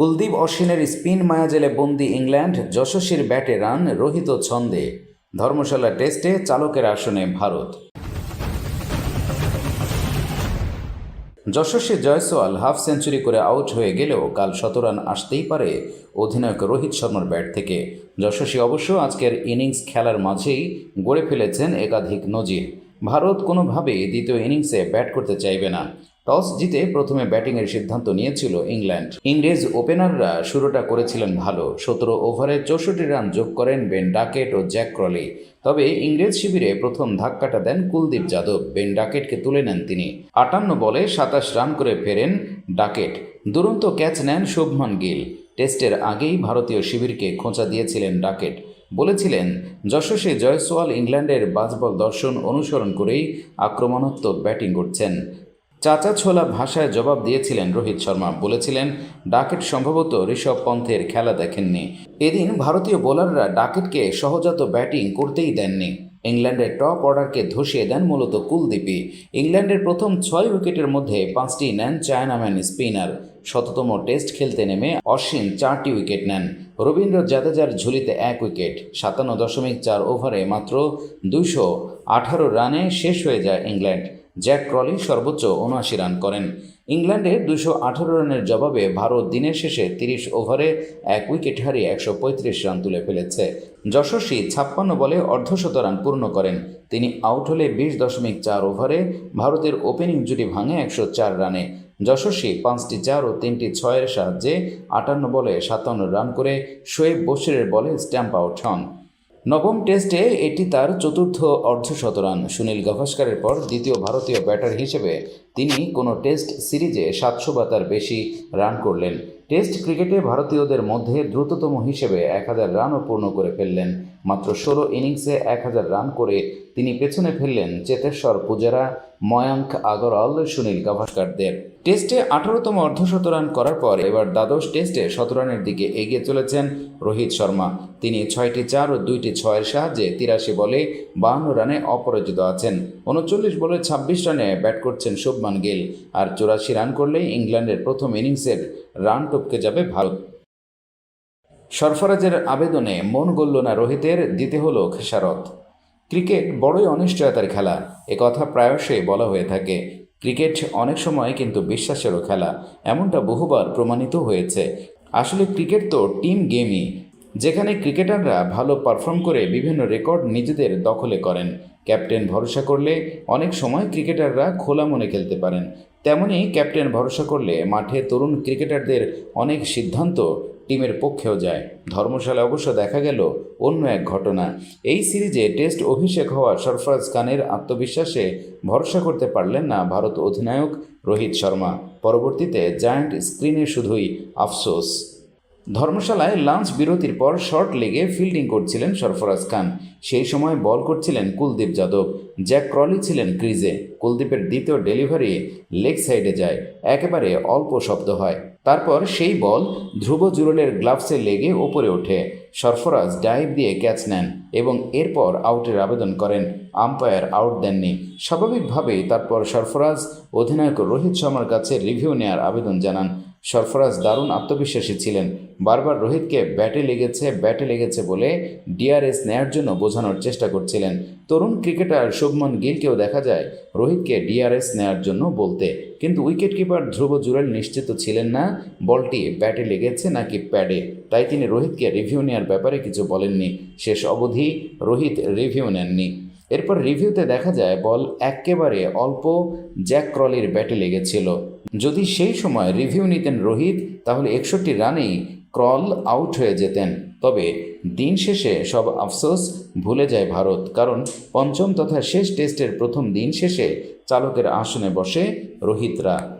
Kuldeep অশ্বিনের spin মায়াজেলে বন্দি England যশস্বীর ব্যাটে run, Rohit ছন্দে। ধর্মশালা টেস্টে চালকের আসনে ভারত। যশস্বী জয়সওয়াল হাফ সেঞ্চুরি করে আউট হয়ে গেলেও কাল শতরান আসতেই পারে অধিনায়ক রোহিত শর্মার ব্যাট থেকে। যশস্বী অবশ্য আজকের ইনিংস খেলার মাঝেই গড়ে ফেলেছেন একাধিক নজির। ভারত কোনোভাবেই দ্বিতীয় ইনিংসে ব্যাট করতে চাইবে না। টস জিতে প্রথমে ব্যাটিংয়ের সিদ্ধান্ত নিয়েছিল ইংল্যান্ড। ইংরেজ ওপেনাররা শুরুটা করেছিলেন ভালো। সতেরো ওভারে চৌষট্টি রান যোগ করেন বেন ডাকেট ও জ্যাক ক্রলি। তবে ইংরেজ শিবিরে প্রথম ধাক্কাটা দেন কুলদীপ যাদব। বেন ডাকেটকে তুলে নেন তিনি। আটান্ন বলে সাতাশ রান করে ফেরেন ডাকেট। দুরন্ত ক্যাচ নেন শুভমান গিল। টেস্টের আগেই ভারতীয় শিবিরকে খোঁচা দিয়েছিলেন ডাকেট। বলেছিলেন, যশস্বী জয়সওয়াল ইংল্যান্ডের বাজবল দর্শন অনুসরণ করেই আক্রমণাত্মক ব্যাটিং করছেন। চাচা ছোলা ভাষায় জবাব দিয়েছিলেন রোহিত শর্মা। বলেছিলেন, ডাকেট সম্ভবত ঋষভ পন্থের খেলা দেখেননি। এদিন ভারতীয় বোলাররা ডাকেটকে সহজাত ব্যাটিং করতেই দেননি। ইংল্যান্ডের টপ অর্ডারকে ধসিয়ে দেন মূলত কুলদীপই। ইংল্যান্ডের প্রথম ছয় উইকেটের মধ্যে পাঁচটি নেন চায়নাম্যান স্পিনার। শততম টেস্ট খেলতে নেমে অশ্বিন চারটি উইকেট নেন। রবীন্দ্র জাদেজার ঝুলিতে এক উইকেট, সাতান্ন দশমিক চার ওভারে মাত্র দুইশো আঠারো রানে শেষ হয়ে যায় ইংল্যান্ড। জ্যাক ক্রলি সর্বোচ্চ উনআশি রান করেন। ইংল্যান্ডে দুশো আঠারো রানের জবাবে ভারত দিনের শেষে তিরিশ ওভারে এক উইকেট হারিয়ে একশো পঁয়ত্রিশ রান তুলে ফেলেছে। যশস্বী ছাপ্পান্ন বলে অর্ধশত রান পূর্ণ করেন। তিনি আউট হলে বিশ দশমিক চার ওভারে ভারতের ওপেনিং জুটি ভাঙে একশো চার রানে। যশস্বী পাঁচটি চার ও তিনটি ছয়ের সাহায্যে আটান্ন বলে সাতান্ন রান করে শোয়েব বশিরের বলে স্ট্যাম্প আউট হন। নবম টেস্টে এটি তার চতুর্থ অর্ধশতরান। সুনীল গাভাস্কারের পর দ্বিতীয় ভারতীয় ব্যাটার হিসেবে তিনি কোনো টেস্ট সিরিজে সাতশো বা তার বেশি রান করলেন। টেস্ট ক্রিকেটে ভারতীয়দের মধ্যে দ্রুততম হিসেবে এক হাজার রানও পূর্ণ করে ফেললেন মাত্র ষোলো ইনিংসে এক হাজার রান করে তিনি পেছনে ফেললেন চেতেশ্বর পূজারা ময়াঙ্ক আগরওয়াল, সুনীল গাভাস্কারদের। টেস্টে আঠারোতম অর্ধশত রান করার পর এবার দ্বাদশ টেস্টে শত রানের দিকে এগিয়ে চলেছেন রোহিত শর্মা। তিনি ছয়টি চার ও দুইটি ছয়ের সাহায্যে তিরাশি বলে বাহান্ন রানে অপরাজিত আছেন। উনচল্লিশ বলে ছাব্বিশ রানে ব্যাট করছেন শুভমান গিল। আর চুরাশি রান করলেই ইংল্যান্ডের প্রথম ইনিংসের রান টপকে যাবে ভারত। সরফরাজের আবেদনে মন গলল না রোহিতের, দিতে হলো খেসারত। ক্রিকেট বড়ই অনিশ্চয়তার খেলা কথা প্রায়শই বলা হয়ে থাকে। ক্রিকেট অনেক সময় কিন্তু বিশ্বাসেরও খেলা, এমনটা বহুবার প্রমাণিত হয়েছে। আসলে ক্রিকেট তো টিম গেমই, যেখানে ক্রিকেটাররা ভালো পারফর্ম করে বিভিন্ন রেকর্ড নিজেদের দখলে করেন। ক্যাপ্টেন ভরসা করলে অনেক সময় ক্রিকেটাররা খোলা মনে খেলতে পারেন। তেমনই ক্যাপ্টেন ভরসা করলে মাঠে তরুণ ক্রিকেটারদের অনেক সিদ্ধান্ত টিমের পক্ষেও যায়। ধর্মশালা অবশ্য দেখা গেল অন্য এক ঘটনা। এই সিরিজে টেস্ট অভিষেক হওয়া সরফরাজ খানের আত্মবিশ্বাসে ভরসা করতে পারলেন না ভারত অধিনায়ক রোহিত শর্মা। পরবর্তীতে জায়ান্ট স্ক্রিনে শুধুই আফসোস। ধর্মশালায় লাঞ্চ বিরতির পর শর্ট লেগে ফিল্ডিং করছিলেন সরফরাজ খান। সেই সময় বল করছিলেন কুলদীপ যাদব। জ্যাক ক্রলি ছিলেন ক্রিজে। কুলদীপের দ্বিতীয় ডেলিভারি লেগ সাইডে যায়। একেবারে অল্প শব্দ হয়। তারপর সেই বল ধ্রুব জুরলের গ্লাভসে লেগে ওপরে ওঠে। সরফরাজ ডাইভ দিয়ে ক্যাচ নেন এবং এরপর আউটের আবেদন করেন। আম্পায়ার আউট দেননি। স্বাভাবিকভাবেই তারপর সরফরাজ অধিনায়ক রোহিত শর্মার কাছে রিভিউ নেয়ার আবেদন জানান। সরফরাজ দারুণ আত্মবিশ্বাসী ছিলেন। বারবার রোহিতকে ব্যাটে লেগেছে ব্যাটে লেগেছে বলে ডিআরএস নেয়ার জন্য বোঝানোর চেষ্টা করছিলেন। তরুণ ক্রিকেটার শুভমন গিলকেও দেখা যায়, রোহিতকে ডিআরএস নেয়ার জন্য বলতে। কিন্তু উইকেট কিপার ধ্রুব জুরেল নিশ্চিত ছিলেন না, বলটি ব্যাটে লেগেছে নাকি প্যাডে। তাই তিনি রোহিতকে রিভিউ নেওয়ার ব্যাপারে কিছু বলেননি। শেষ অবধি রোহিত রিভিউ নেননি। এরপর রিভিউতে দেখা যায়, বল একেবারে অল্প জ্যাক ক্রলির ব্যাটে লেগেছিল। যদি সেই সময় রিভিউ নিতেন রোহিত, তাহলে একষট্টি রানেই ক্রল আউট হয়ে যেতেন। তবে দিন শেষে সব আফসোস ভুলে যায় ভারত, কারণ পঞ্চম তথা শেষ টেস্টের প্রথম দিন শেষে চালকের আসনে বসে রোহিতরা।